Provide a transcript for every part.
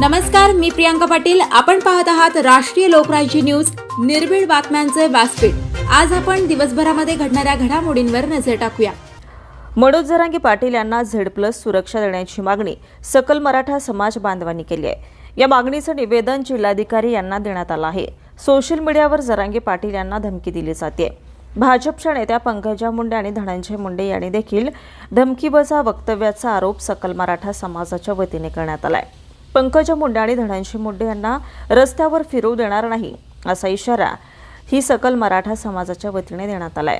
नमस्कार मी प्रियांका पाटील. आपण पाहत आहात राष्ट्रीय लोकराज्य न्यूज. निर्भीड बातम्यांचे व्यासपीठ. आज आपण दिवसभरामध्ये घडणाऱ्या घडामोडींवर नजर टाकूया. मनोज जरांगे पाटील यांना झेड प्लस सुरक्षा देण्याची मागणी सकल मराठा समाज बांधवांनी केली आहे. या मागणीचं निवेदन जिल्हाधिकारी यांना देण्यात आलं आहे. सोशल मीडियावर जरांगे पाटील यांना धमकी दिली जाते. भाजपच्या नेत्या पंकजा मुंडे आणि धनंजय मुंडे यांनी देखील धमकीबजा वक्तव्याचा आरोप सकल मराठा समाजाच्या वतीने करण्यात आला आहे पंकजा मुंडे आणि धनंजय मुंडे यांना रस्त्यावर फिरवू देणार नाही असा इशारा ही सकल मराठा समाजाच्या वतीने देण्यात आलाय.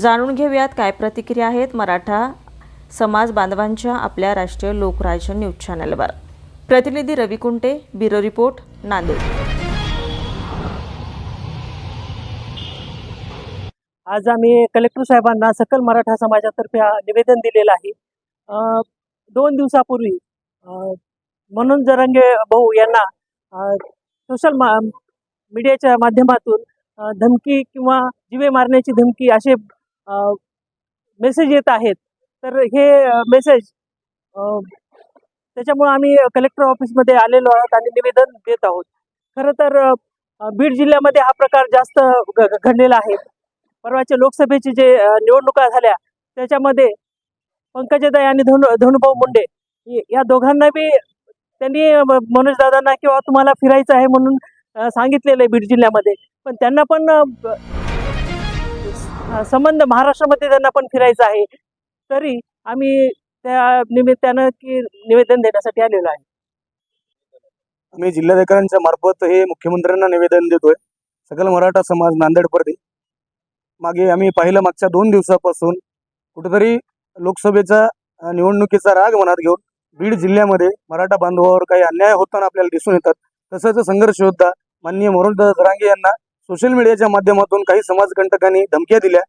जाणून घेऊयात काय प्रतिक्रिया आहेत मराठा समाज बांधवांच्या आपल्या राष्ट्रीय लोकराज्य न्यूज चॅनलवर. प्रतिनिधी रवी कुंटे ब्युरो रिपोर्ट नांदेड. आज आम्ही कलेक्टर साहेबांना सकल मराठा समाजातर्फे निवेदन दिलेलं आहे. दोन दिवसापूर्वी म्हणून जरंगे भाऊ यांना सोशल मा मीडियाच्या माध्यमातून धमकी किंवा जीवे मारण्याची धमकी असे मेसेज येत आहेत. तर हे मेसेज त्याच्यामुळे आम्ही कलेक्टर ऑफिसमध्ये आलेलो आहोत आणि निवेदन देत आहोत. खरं तर बीड जिल्ह्यामध्ये हा प्रकार जास्त घ- घडलेला आहे. परवाच्या लोकसभेची जे निवडणुका झाल्या त्याच्यामध्ये पंकजाताई आणि धनु धनुभाऊ मुंडे या दोघांना बी त्यांनी मनोज दादांना किंवा तुम्हाला फिरायचं आहे म्हणून सांगितलेलं आहे बीड जिल्ह्यामध्ये. पण त्यांना पण संबंध महाराष्ट्रामध्ये त्यांना पण फिरायचं आहे. तरी आम्ही त्या निमित्तानं की निवेदन देण्यासाठी आलेलो आहे. मी जिल्हाधिकाऱ्यांच्या मार्फत हे मुख्यमंत्र्यांना निवेदन देतोय. सकल मराठा समाज नांदेड मागे आम्ही पाहिलं मागच्या दोन दिवसापासून कुठेतरी लोकसभेचा निवडणुकीचा राग मनात घेऊन बीड जिल्ह्यामध्ये मराठा बांधवावर काही अन्याय होताना आपल्याला दिसून येतात. तसंच संघर्ष योद्धा माननीय मनोज जरांगे यांना सोशल मीडियाच्या माध्यमातून काही समाजकंटकांनी धमक्या दिल्या.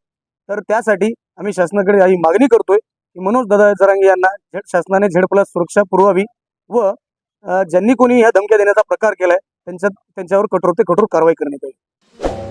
तर त्यासाठी आम्ही शासनाकडे ही मागणी करतोय की मनोज दादा जरांगे यांना झेड शासनाने झेड प्लस सुरक्षा पुरवावी व ज्यांनी कोणी ह्या धमक्या देण्याचा प्रकार केलाय त्यांच्या त्यांच्यावर कठोर ते कठोर कारवाई करण्यात येईल